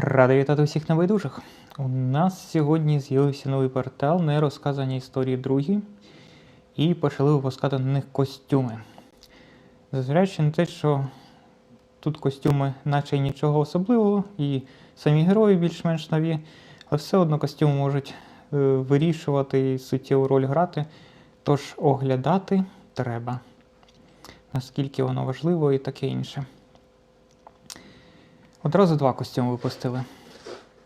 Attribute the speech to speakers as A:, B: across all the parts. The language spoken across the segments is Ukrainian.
A: Радий вітати всіх небайдужих. У нас сьогодні з'явився новий портал нерозказані історії другі, і почали випускати на них костюми. Зважаючи на те, що тут костюми, наче нічого особливого, і самі герої більш-менш нові, але все одно костюми можуть е, вирішувати і суттєву роль грати. Тож оглядати треба, наскільки воно важливо і таке інше. Одразу два костюми випустили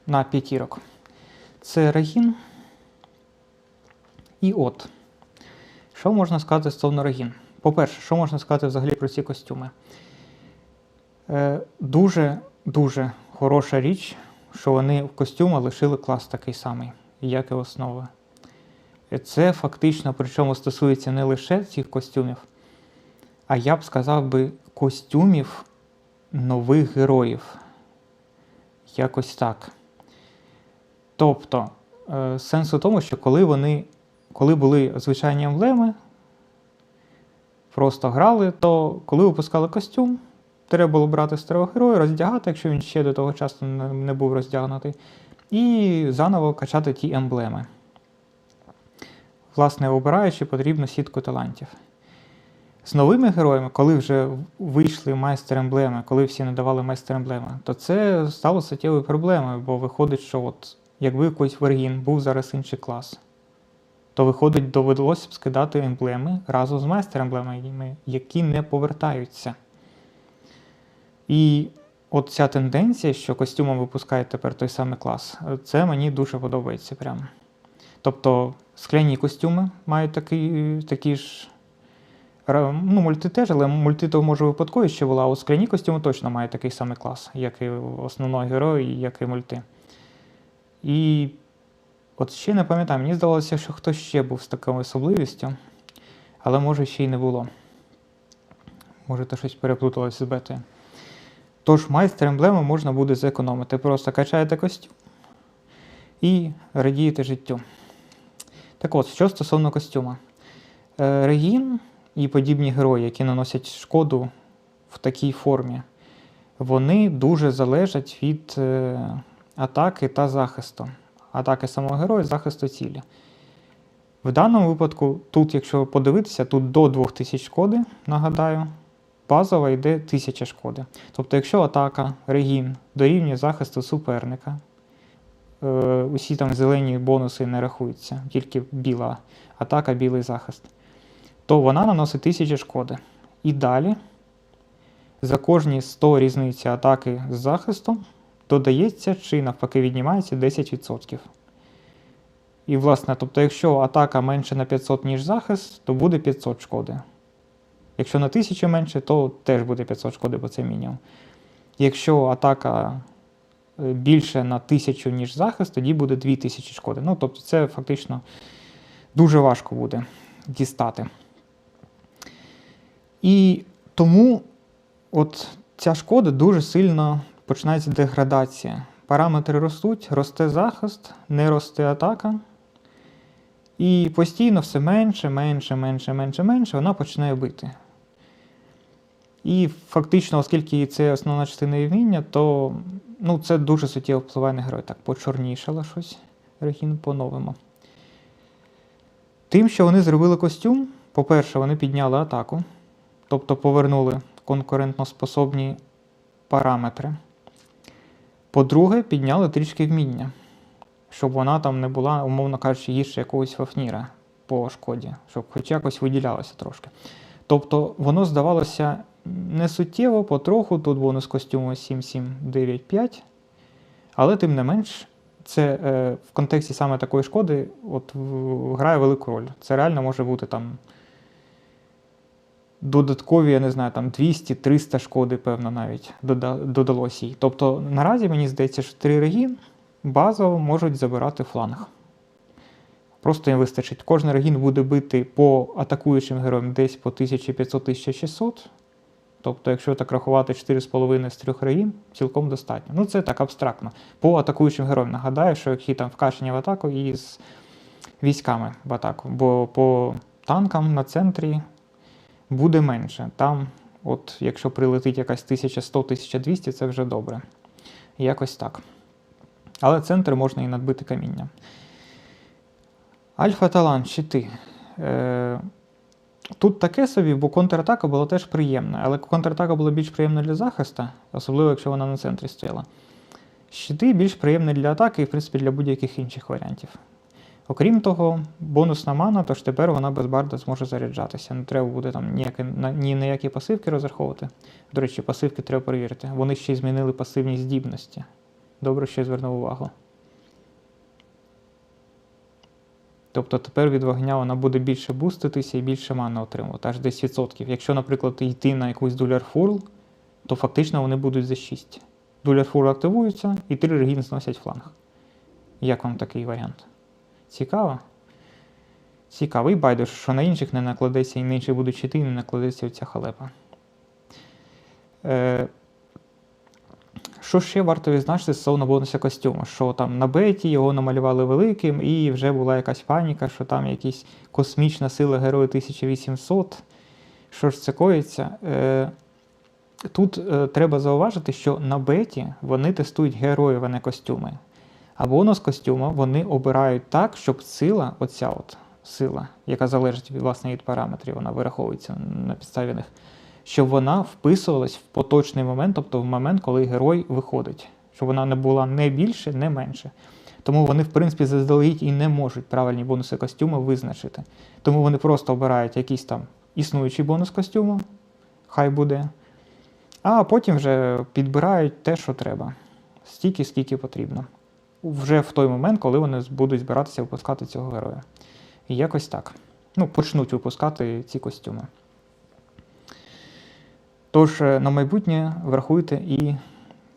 A: на п'ятірок. Це Регін і От. Що можна сказати стосовно Регін? По-перше, що можна сказати взагалі про ці костюми? Е, дуже дуже хороша річ, що вони в костюма лишили клас такий самий, як і основи. Е, Це фактично, причому стосується не лише цих костюмів, а я б сказав би костюмів нових героїв. Якось так. Тобто, е, сенс у тому, що коли вони, коли були звичайні емблеми, просто грали, то коли випускали костюм, треба було брати старого героя, роздягати, якщо він ще до того часу не, не був роздягнутий, і заново качати ті емблеми. Власне, обираючи потрібну сітку талантів. З новими героями, коли вже вийшли майстер емблеми, коли всі надавали майстер емблеми, то це стало суттєвою проблемою, бо виходить, що от якби якийсь вергін був зараз інший клас, то виходить, довелося б скидати емблеми разом з майстер емблемами, які не повертаються. І от ця тенденція, що костюмом випускають тепер той самий клас, це мені дуже подобається прямо. Тобто скляні костюми мають такі, такі ж. Ну, мульти теж, але мульти то може випадково ще була, а от скляні костюми точно мають такий самий клас, як і основного героя, як і мульти. І от ще не пам'ятаю, мені здавалося, що хтось ще був з такою особливістю, але може ще й не було. Може, то щось переплуталося з бетою. Тож майстер емблеми можна буде зекономити. Просто качаєте костюм і радієте життю. Так от, що стосовно костюма. Е, Регін і подібні герої, які наносять шкоду в такій формі, вони дуже залежать від е, атаки та захисту. Атаки самого героя, захисту цілі. В даному випадку, тут, якщо подивитися, тут до 2000 шкоди, нагадаю, базова йде 1000 шкоди. Тобто, якщо атака регін дорівнює захисту суперника, е, усі там зелені бонуси не рахуються, тільки біла атака, білий захист то вона наносить 1000 шкоди. І далі за кожні 100 різниці атаки з захистом додається чи навпаки віднімається 10%. І, власне, тобто, якщо атака менше на 500, ніж захист, то буде 500 шкоди. Якщо на 1000 менше, то теж буде 500 шкоди, бо це мінімум. Якщо атака е, більше на 1000, ніж захист, тоді буде 2000 шкоди. Ну, тобто, це фактично дуже важко буде дістати. І тому от ця шкода дуже сильно починається деградація. Параметри ростуть, росте захист, не росте атака. І постійно все менше, менше, менше, менше, менше вона починає бити. І фактично, оскільки це основна частина її вміння, то ну, це дуже суттєво впливає на героя. Так, почорнішало щось Регін по-новому. Тим, що вони зробили костюм, по-перше, вони підняли атаку, тобто повернули конкурентноспособні параметри. По-друге, підняли трішки вміння, щоб вона там не була, умовно кажучи, гірше якогось фафніра по шкоді, щоб хоч якось виділялося трошки. Тобто воно здавалося не суттєво, потроху, тут бонус костюму 7795, але тим не менш, це е, в контексті саме такої шкоди от, в- грає велику роль. Це реально може бути там додаткові, я не знаю, там 200-300 шкоди, певно, навіть дода- додалось їй. Тобто наразі мені здається, що три регін базово можуть забирати фланг. Просто їм вистачить. Кожен регін буде бити по атакуючим героям десь по 1500-1600. Тобто, якщо так рахувати 4,5 з 3 регін, цілком достатньо. Ну, це так абстрактно. По атакуючим героям. Нагадаю, що які там вкачені в атаку і з військами в атаку. Бо по танкам на центрі буде менше. Там, от, якщо прилетить якась 1100-1200, це вже добре. Якось так. Але центр можна і надбити каміння. Альфа талант, щити. Е, Тут таке собі, бо контратака була теж приємна, але контратака була більш приємна для захисту, особливо якщо вона на центрі стояла. Щити більш приємні для атаки і, в принципі, для будь-яких інших варіантів. Окрім того, бонусна мана, тож тепер вона без барда зможе заряджатися. Не треба буде там ніякі, ні на які пасивки розраховувати. До речі, пасивки треба перевірити. Вони ще й змінили пасивні здібності. Добре, що я звернув увагу. Тобто тепер від вогня вона буде більше буститися і більше мани отримувати, аж 10%. Якщо, наприклад, йти на якусь дуляр фурл, то фактично вони будуть за 6. Дуляр фурл активуються і 3 регін зносять фланг. Як вам такий варіант? Цікаво? І байдуже, що на інших не накладеться, і на інших будуть щити, і не накладеться оця халепа. Е, що ще варто відзначити стосовно бонуса костюму? Що там на беті його намалювали великим, і вже була якась паніка, що там якась космічна сила героя 1800. Що ж це коїться? Е, тут е, треба зауважити, що на беті вони тестують героїв, а не костюми. А бонус костюма вони обирають так, щоб сила, оця от сила, яка залежить від, власне, від параметрів, вона вираховується на підставі них, щоб вона вписувалась в поточний момент, тобто в момент, коли герой виходить, щоб вона не була не більше, не менше. Тому вони, в принципі, заздалегідь і не можуть правильні бонуси костюму визначити. Тому вони просто обирають якийсь там існуючий бонус костюму, хай буде, а потім вже підбирають те, що треба, стільки, скільки потрібно. Вже в той момент, коли вони будуть збиратися випускати цього героя. І якось так. Ну, почнуть випускати ці костюми. Тож, е, на майбутнє врахуйте і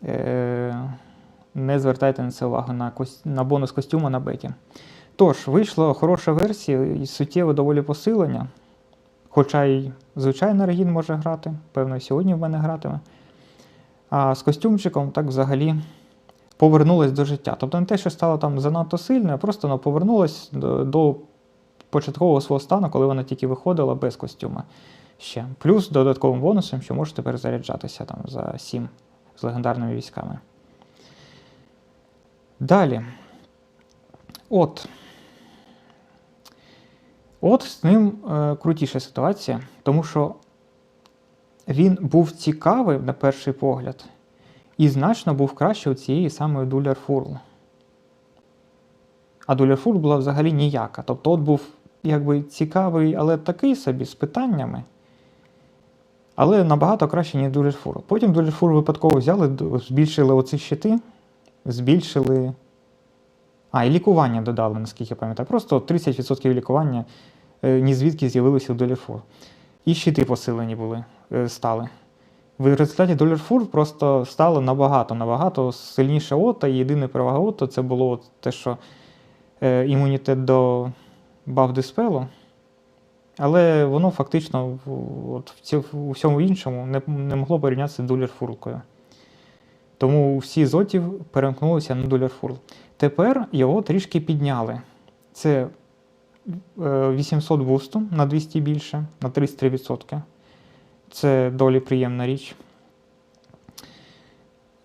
A: е, не звертайте на це увагу на, кос... на бонус костюму на беті. Тож, вийшла хороша версія і суттєве доволі посилення. Хоча й звичайно регін може грати, певно, і сьогодні в мене гратиме. А з костюмчиком так взагалі повернулась до життя. Тобто не те, що стало там занадто сильно, а просто воно повернулось до, до початкового свого стану, коли вона тільки виходила без костюма. Ще. Плюс додатковим бонусом, що може тепер заряджатися там за 7 з легендарними військами. Далі. От. От з ним е, крутіша ситуація, тому що він був цікавий на перший погляд, і значно був краще у цієї самої Дуляр Фурл. А Дуляр Фурл була взагалі ніяка. Тобто от був якби цікавий, але такий собі з питаннями. Але набагато краще, ніж Дуляр Фурл. Потім Дуляр Фурл випадково взяли, збільшили оці щити, збільшили. А, і лікування додали, наскільки я пам'ятаю. Просто 30% лікування е, ні звідки з'явилося у Дуляр Фурл. І щити посилені були, е, стали. В результаті Долар Фур просто стало набагато, набагато сильніше ОТА. І єдина перевага ОТА це було те, що е, імунітет до баф диспелу. Але воно фактично от в ці- у всьому іншому не, не могло порівнятися з Долерфурлкою. Тому всі зотів перемкнулися на Долар Тепер його трішки підняли. Це е, 800 бусту на 200 більше, на 33%. Це доволі приємна річ.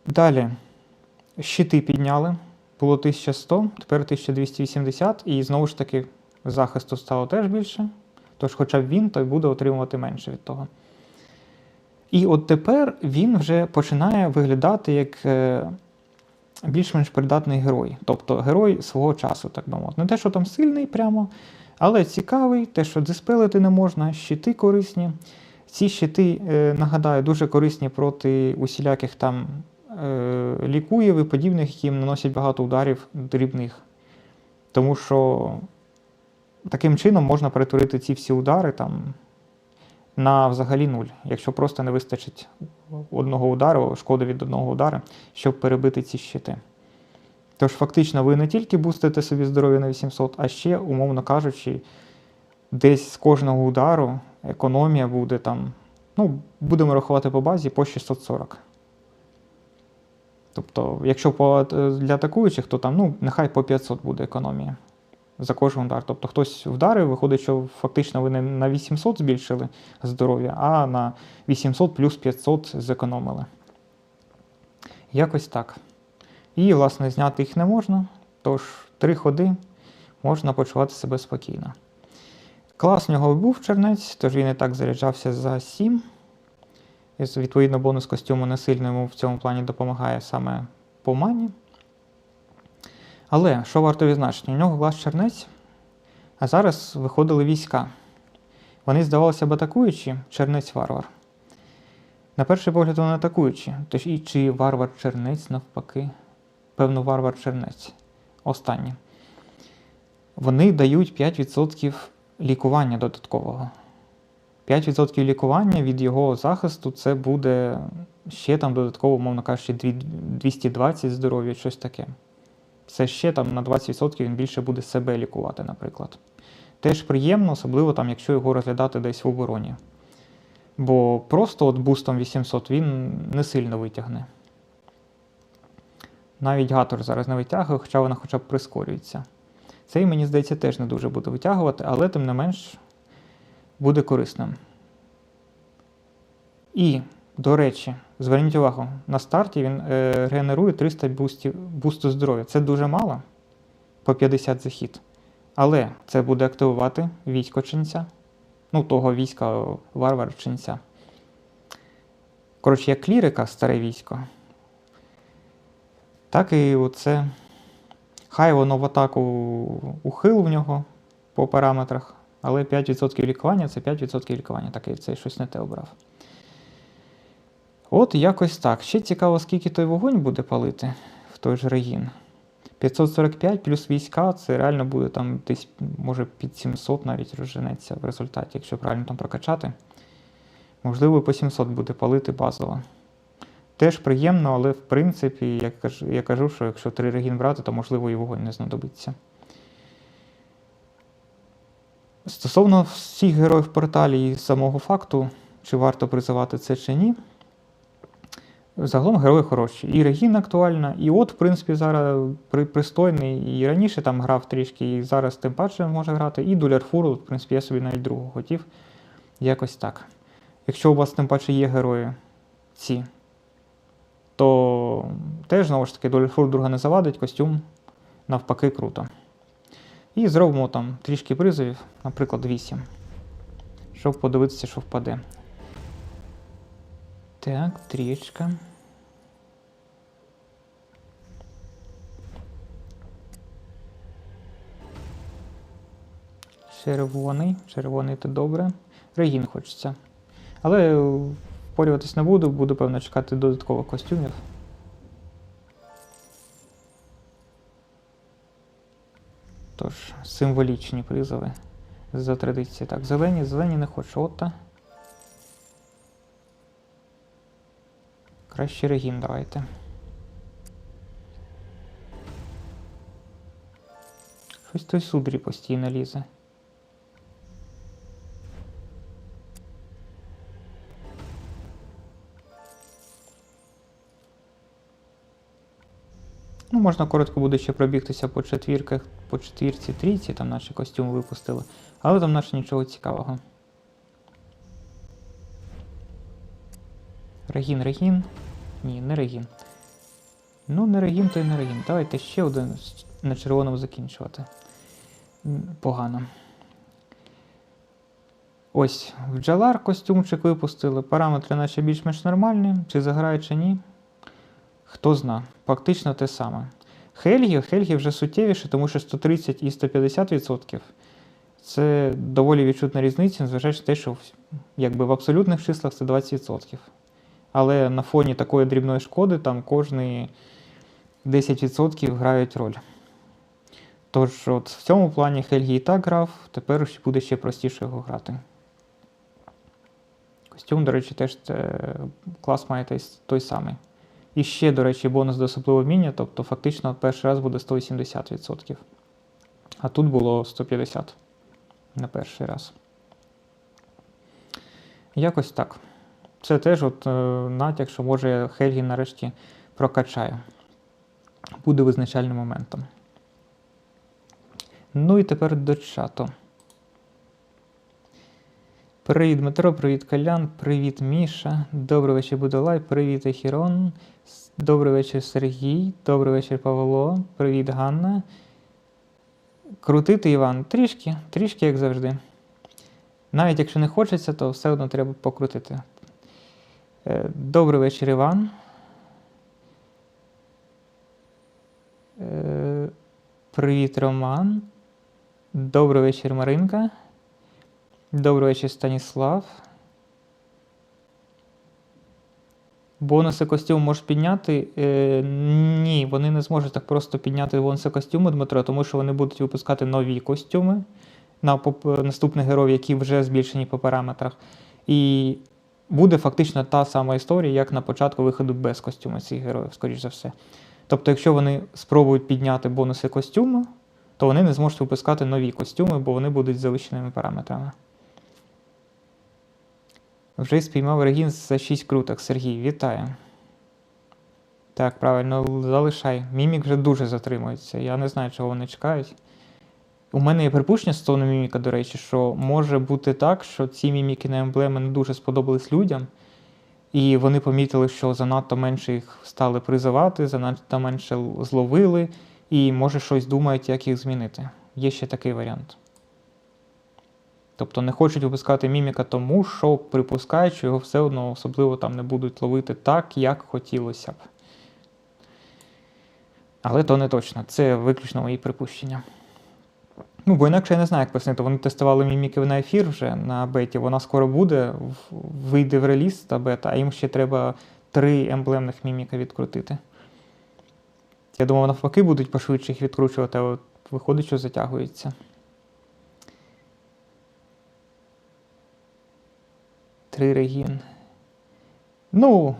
A: Далі щити підняли. Було 1100, тепер 1280, і знову ж таки захисту стало теж більше. Тож, хоча б він, то й буде отримувати менше від того. І от тепер він вже починає виглядати як е, більш-менш придатний герой. Тобто герой свого часу, так би мовити. Не те, що там сильний прямо, але цікавий, те, що диспелити не можна, щити корисні. Ці щити, е, нагадаю, дуже корисні проти усіляких там е, лікуїв і подібних, які їм наносять багато ударів дрібних. Тому що таким чином можна перетворити ці всі удари там, на взагалі нуль, якщо просто не вистачить одного удару, шкоди від одного удару, щоб перебити ці щити. Тож, фактично, ви не тільки бустите собі здоров'я на 800, а ще, умовно кажучи, десь з кожного удару економія буде там, ну, будемо рахувати по базі по 640. Тобто, якщо по, для атакуючих, то там, ну, нехай по 500 буде економія за кожен удар. Тобто хтось вдарив, виходить, що фактично ви не на 800 збільшили здоров'я, а на 800 плюс 500 зекономили. Якось так. І, власне, зняти їх не можна, тож три ходи можна почувати себе спокійно. Клас в нього був чернець, тож він і так заряджався за 7. І, відповідно, бонус костюму не сильно йому в цьому плані допомагає саме по мані. Але що варто відзначити, у нього клас чернець, а зараз виходили війська. Вони здавалися б атакуючі, чернець варвар. На перший погляд, вони атакуючі. Тож і чи варвар-чернець навпаки? Певно, варвар-чернець. Останнє. Вони дають 5% лікування додаткового. 5% лікування від його захисту це буде ще там додатково, мовно кажучи, 220 здоров'я, щось таке. Це ще там на 20% він більше буде себе лікувати, наприклад. Теж приємно, особливо там, якщо його розглядати десь в обороні. Бо просто от бустом 800 він не сильно витягне. Навіть гатор зараз не витягує, хоча вона хоча б прискорюється. Цей, мені здається, теж не дуже буде витягувати, але тим не менш буде корисним. І, до речі, зверніть увагу, на старті він е, генерує 300 бустів, бусту здоров'я. Це дуже мало по 50 захід. Але це буде активувати військо ченця. Ну, того війська варвар ченця. Коротше, як клірика, старе військо. Так і оце. Хай воно в атаку ухил в нього по параметрах, але 5% лікування це 5% лікування. Так, я цей щось не те обрав. От якось так. Ще цікаво, скільки той вогонь буде палити в той же регін. 545 плюс війська, це реально буде там десь, може, під 700 навіть розженеться в результаті, якщо правильно там прокачати. Можливо, по 700 буде палити базово. Теж приємно, але в принципі, я кажу, я кажу, що якщо три регін брати, то можливо і вогонь не знадобиться. Стосовно всіх героїв порталі і самого факту, чи варто призивати це чи ні. Загалом герої хороші. І Регін актуальна, і от, в принципі, зараз при, пристойний, і раніше там грав трішки, і зараз тим паче може грати. І Дуляр Фурл, в принципі, я собі навіть другу хотів. Якось так. Якщо у вас тим паче є герої ці, то теж, знову ж таки, Фурл друга не завадить, костюм навпаки круто. І зробимо там трішки призовів, наприклад, 8. Щоб подивитися, що впаде. Так, трічка. Червоний. Червоний то добре. Регін хочеться. Але впорюватись не буду, буду, певно, чекати додаткових костюмів. Тож, символічні призови за традиції. Так, зелені, зелені не хочу. Ота. Краще регін давайте. Щось той судрі постійно лізе. Можна коротко буде ще пробігтися по четвірках, по четвірці, трійці, там наші костюми випустили. Але там наче нічого цікавого. Регін, регін. Ні, не регін. Ну, не регін, то й не регін. Давайте ще один на червоному закінчувати. Погано. Ось, в Джалар костюмчик випустили. Параметри наче більш-менш нормальні. Чи заграє, чи ні. Хто зна. Фактично те саме. Хельгі, Хельгі вже суттєвіше, тому що 130 і 150% це доволі відчутна різниця, незважаючи на те, що якби в абсолютних числах це 20%. Але на фоні такої дрібної шкоди там кожні 10% грають роль. Тож, от в цьому плані Хельгі і так грав, тепер буде ще простіше його грати. Костюм, до речі, теж е, клас має той, той самий. І ще, до речі, бонус до особливого вміння, тобто фактично перший раз буде 180%. А тут було 150 на перший раз. Якось так. Це теж от, е, натяк, що може Хельгі нарешті прокачає. Буде визначальним моментом. Ну і тепер до чату. Привіт, Дмитро, привіт, Колян, привіт, Міша. Добрий вечір, Будолай, привіт, Ехірон. Добрий вечір, Сергій. Добрий вечір, Павло. Привіт, Ганна. Крутити Іван трішки, трішки, як завжди. Навіть якщо не хочеться, то все одно треба покрутити. Е, Добрий вечір, Іван. Е, Привіт, Роман. Добрий вечір, Маринка. Добрий вечір, Станіслав. Бонуси костюму можеш підняти? Е, ні, вони не зможуть так просто підняти бонуси костюму, Дмитро, тому що вони будуть випускати нові костюми на наступних героїв, які вже збільшені по параметрах. І буде фактично та сама історія, як на початку виходу без костюму цих героїв, скоріш за все. Тобто, якщо вони спробують підняти бонуси костюму, то вони не зможуть випускати нові костюми, бо вони будуть з завищеними параметрами. Вже спіймав регін за 6 круток. Сергій, вітаю. Так, правильно, залишай. Мімік вже дуже затримується. Я не знаю, чого вони чекають. У мене є припущення стосовно міміка, до речі, що може бути так, що ці міміки на емблеми не дуже сподобались людям, і вони помітили, що занадто менше їх стали призивати, занадто менше зловили, і може щось думають, як їх змінити. Є ще такий варіант. Тобто не хочуть випускати міміка тому, що припускають, що його все одно особливо там не будуть ловити так, як хотілося б. Але то не точно. Це виключно мої припущення. Ну, бо інакше я не знаю, як пояснити. Вони тестували міміки на ефір вже на беті. Вона скоро буде, вийде в реліз та бета, а їм ще треба три емблемних міміка відкрутити. Я думав, навпаки, будуть пошвидше їх відкручувати, а виходить, що затягується. Три регін. Ну,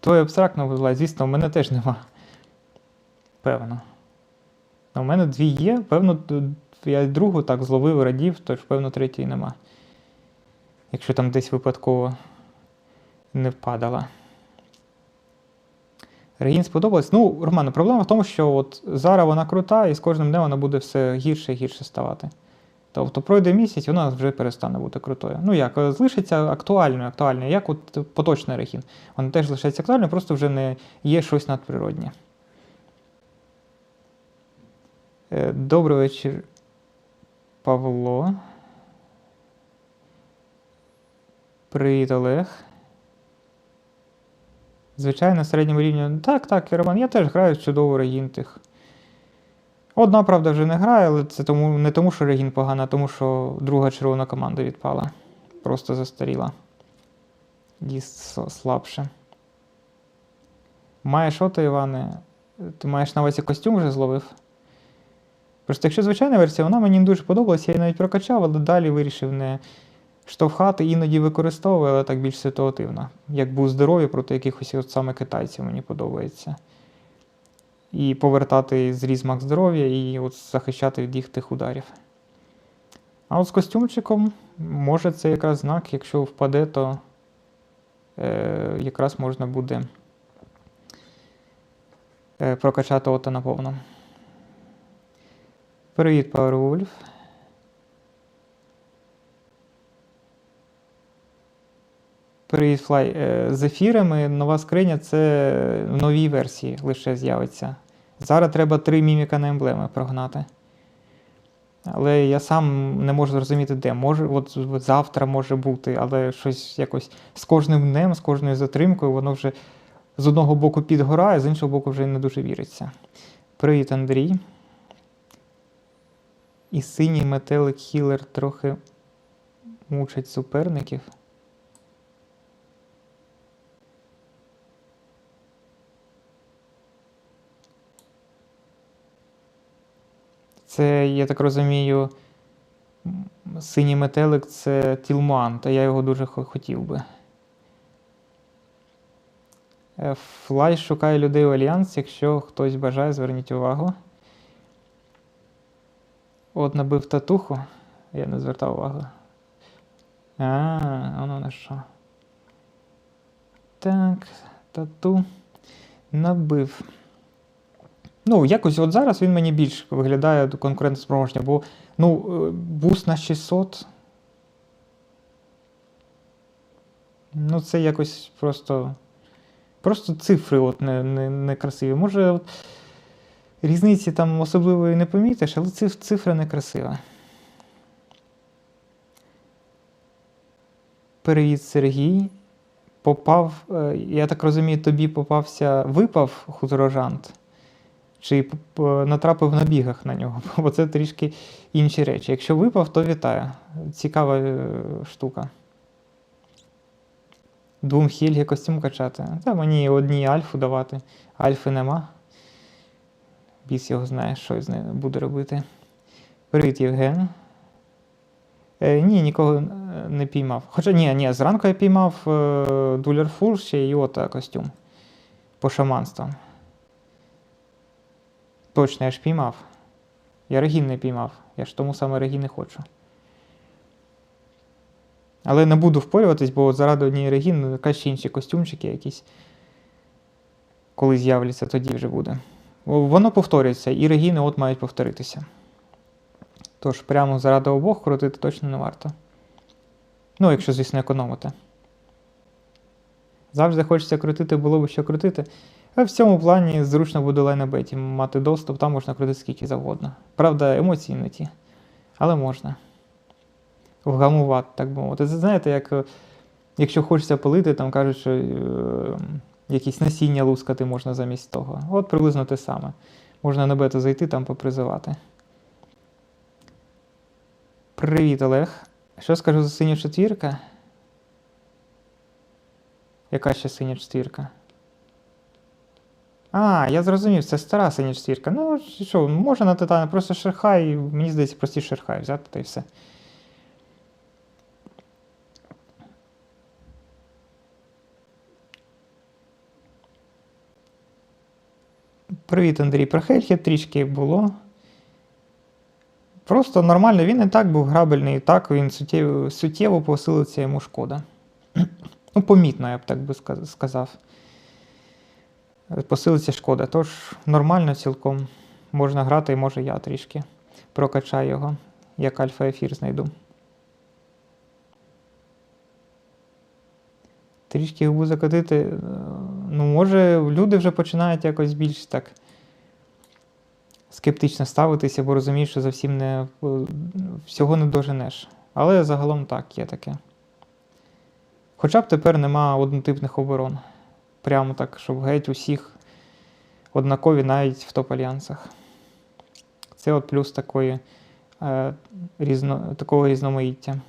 A: твоє абстрактно вузла, звісно, в мене теж нема. Певно. А мене дві є, певно, я другу так зловив, радів, тож, певно, третьої нема. Якщо там десь випадково не впадала. Регін сподобалось. Ну, Романе, проблема в тому, що от зараз вона крута, і з кожним днем вона буде все гірше і гірше ставати. Тобто пройде місяць, вона вже перестане бути крутою. Ну як, е, залишиться актуальною, актуальною, як от поточний регін. Вона теж залишається актуальною, просто вже не є щось надприроднє. Е, Добрий вечір, Павло. Привіт, Олег. Звичайно, середньому рівні. Так, так, Роман, я теж граю чудово регін тих. Одна, правда, вже не грає, але це тому, не тому, що регін погана, а тому, що друга червона команда відпала. Просто застаріла. Діст слабше. Маєш ото, Іване? Ти маєш на увазі костюм вже зловив? Просто якщо звичайна версія, вона мені не дуже подобалася, я її навіть прокачав, але далі вирішив не штовхати, іноді використовую, але так більш ситуативно. Як був здоров'я проти якихось от саме китайців мені подобається. І повертати зріз мак здоров'я і от захищати від їх тих ударів. А от з костюмчиком, може, це якраз знак, якщо впаде, то е, якраз можна буде е, прокачати ота наповно. Привіт, Powerwolf. Привіт, Флай. Е, З ефірами нова скриня це в новій версії лише з'явиться. Зараз треба три міміка на емблеми прогнати. Але я сам не можу зрозуміти, де. Може, от, завтра може бути, але щось якось з кожним днем, з кожною затримкою, воно вже з одного боку підгорає, з іншого боку вже не дуже віриться. Привіт, Андрій. І синій метелик хілер трохи мучить суперників. Це, я так розумію, синій метелик це Тілман, та я його дуже хотів би. Е, Флай шукає людей у Альянс, якщо хтось бажає, зверніть увагу. От набив татуху, я не звертав увагу. А, воно на що. Так, тату набив. Ну, якось от зараз він мені більш виглядає конкурентоспроможно, бо ну, е, буст на 600. Ну, це якось просто. Просто цифри от не, не, не красиві. Може, от, різниці там особливої не помітиш, але циф, цифра не красива. Привіт, Сергій. Попав, е, я так розумію, тобі попався, випав хуторожант, чи натрапив на бігах на нього, бо це трішки інші речі. Якщо випав, то вітаю. Цікава е, штука. Двом Хельгі костюм качати. Та мені одній альфу давати. Альфи нема. Біс його знає, що з нею буде робити. Привіт, Євген. Е, ні, нікого е, не піймав. Хоча ні, ні, зранку я піймав е, Дулер Фул ще й ота костюм. По шаманству. Точно, я ж піймав. Я регін не піймав. Я ж тому саме регін не хочу. Але не буду впорюватись, бо заради однієї регін, ну, краще інші костюмчики якісь. Коли з'являться, тоді вже буде. Воно повторюється, і регіни от мають повторитися. Тож прямо заради обох крутити точно не варто. Ну, якщо, звісно, економити. Завжди хочеться крутити, було б що крутити. В цьому плані зручно буде лайнабеті мати доступ, там можна крутити скільки завгодно. Правда, емоції не ті. Але можна. Вгамувати, так би мовити. Це знаєте, як е, якщо хочеться палити, там кажуть, що е, якісь насіння лускати можна замість того. От приблизно те саме. Можна на бету зайти, там попризивати. Привіт, Олег. Що скажу за синя четвірка? Яка ще синя четвірка? А, я зрозумів, це стара синя четвірка. Ну, що, можна на титані, просто шерхай, мені здається, простіше шерхай взяти та й все. Привіт, Андрій. Про Хельхі трішки було. Просто нормально, він і так був грабельний, і так він суттєво, суттєво посилиться йому шкода. Ну, помітно, я б так би сказав. Посилиться шкода. Тож нормально цілком. Можна грати, і може я трішки прокачаю його, як альфа-ефір знайду. Трішки губу закотити. е, Ну, може, люди вже починають якось більш так скептично ставитися, бо розуміють, що зовсім не е, всього не доженеш. Але загалом так, є таке. Хоча б тепер нема однотипних оборон. Прямо так, щоб геть усіх однакові навіть в топ-альянсах. Це от плюс такої, е, різно, такого різноманіття.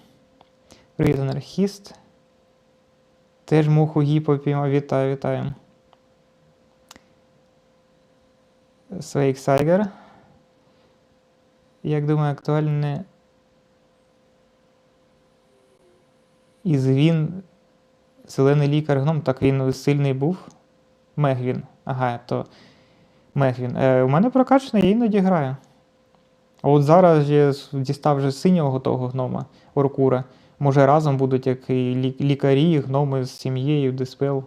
A: Привіт, анархіст. Теж муху гіпо піймав. Вітаю, вітаю. Свейк Сайгер. Як думаю, актуальне. Ізвін. Зелений лікар гном. Так він сильний був. Мегвін. Ага, то Мегвін. Е, у мене прокачаний, я іноді граю. А от зараз я дістав вже синього готового гнома Оркура. Може разом будуть як і лі- лікарі, гноми з сім'єю, диспел.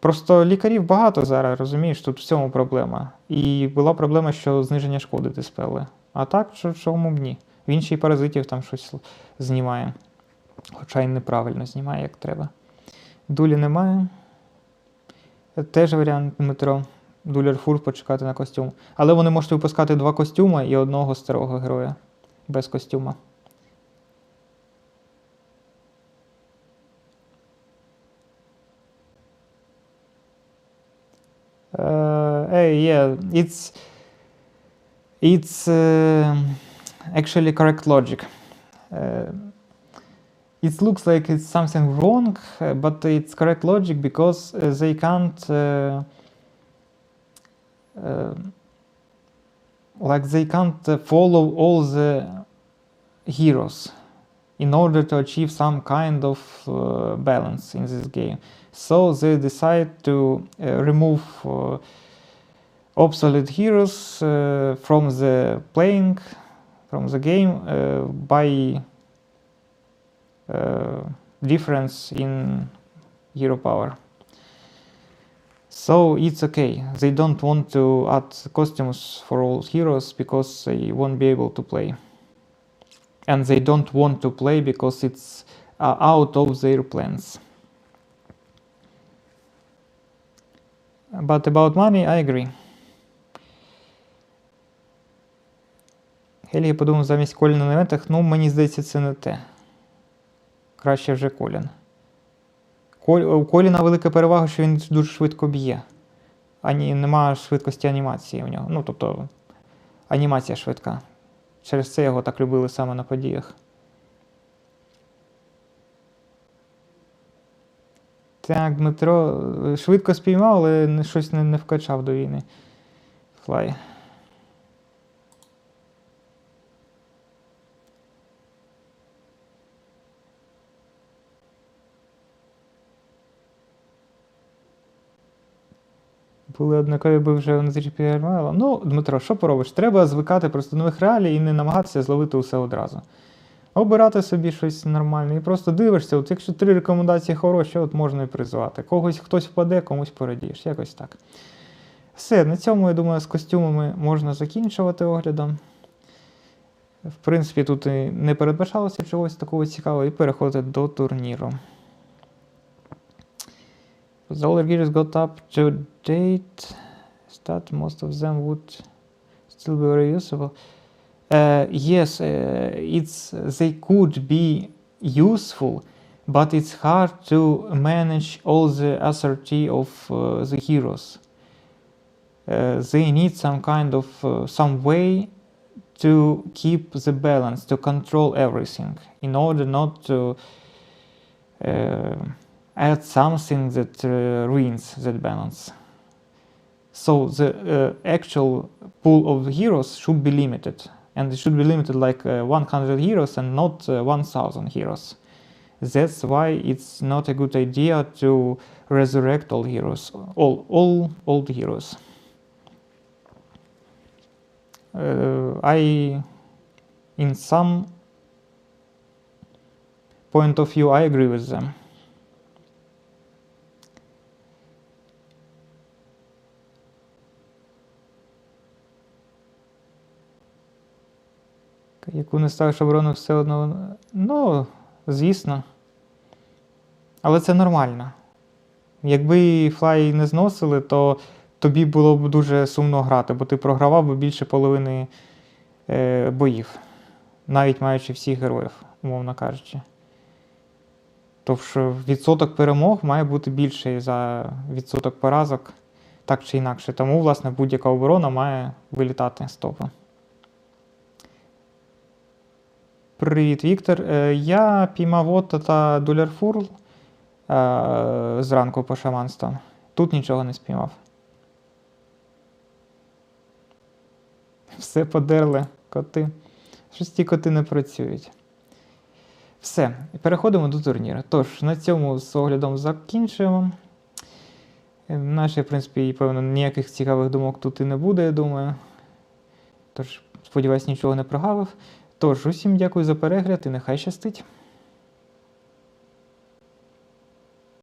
A: Просто лікарів багато зараз, розумієш, тут в цьому проблема. І була проблема, що зниження шкоди диспели. А так, чому б ні? Він ще й паразитів там щось знімає. Хоча й неправильно знімає, як треба. Дулі немає. Теж варіант Дмитро. Дулер фур почекати на костюм. Але вони можуть випускати два костюми і одного старого героя без костюма. Uh, hey, yeah, it's it's uh, actually correct logic. Uh, it looks like it's something wrong, uh, but it's correct logic because uh, they can't uh, like they can't follow all the heroes in order to achieve some kind of uh, balance in this game. So they decide to uh, remove uh, obsolete heroes from the playing, from the game by difference in hero power. So it's okay. They don't want to add costumes for all heroes because they won't be able to play. And they don't want to play because it's uh, out of their plans. But about money, I agree. Хелі подумав замість Коліна на івентах, ну мені здається, це не те. Краще вже Колін. У Коліна велика перевага, що він дуже швидко б'є. Ані, нема швидкості анімації у нього. Ну, тобто, анімація швидка. Через це його так любили саме на подіях. Так, Дмитро е, швидко спіймав, але щось не, не вкачав до війни. Флай. Були однакові би вже на GPL. Ну, Дмитро, що поробиш? Треба звикати просто до нових реалій і не намагатися зловити усе одразу. Обирати собі щось нормальне і просто дивишся, от якщо три рекомендації хороші, от можна і призвати. Когось хтось впаде, комусь порадієш. Якось так. Все, на цьому, я думаю, з костюмами можна закінчувати оглядом. В принципі, тут і не передбачалося чогось такого цікавого, і переходити до турніру. The older gears got up to date. Start, most of them would still be very useful. Uh, yes, uh, it's they could be useful, but it's hard to manage all the asserty of uh, the heroes. Uh, they need some kind of uh, some way to keep the balance, to control everything, in order not to uh, add something that uh, ruins that balance. So the uh, actual pool of heroes should be limited, and it should be limited like uh, 100 heroes and not uh, 1,000 heroes. That's why it's not a good idea to resurrect all heroes, all all old heroes. Uh, I, in some point of view, I agree with them. Яку не ставиш оборону все одно. Ну, звісно. Але це нормально. Якби флай не зносили, то тобі було б дуже сумно грати, бо ти програвав би більше половини е, боїв, навіть маючи всіх героїв, умовно кажучи. Тобто відсоток перемог має бути більший за відсоток поразок, так чи інакше. Тому, власне, будь-яка оборона має вилітати з топу. Привіт, Віктор. Е, Я піймав Отто та Дулярфурл е, зранку по шаманствам. Тут нічого не спіймав. Все подерли коти. Щось ті коти не працюють. Все, переходимо до турніру. Тож, на цьому з оглядом закінчуємо. Е, Наші, в принципі, певно, ніяких цікавих думок тут і не буде, я думаю. Тож, сподіваюсь, нічого не прогавив. Тож, усім дякую за перегляд і нехай щастить.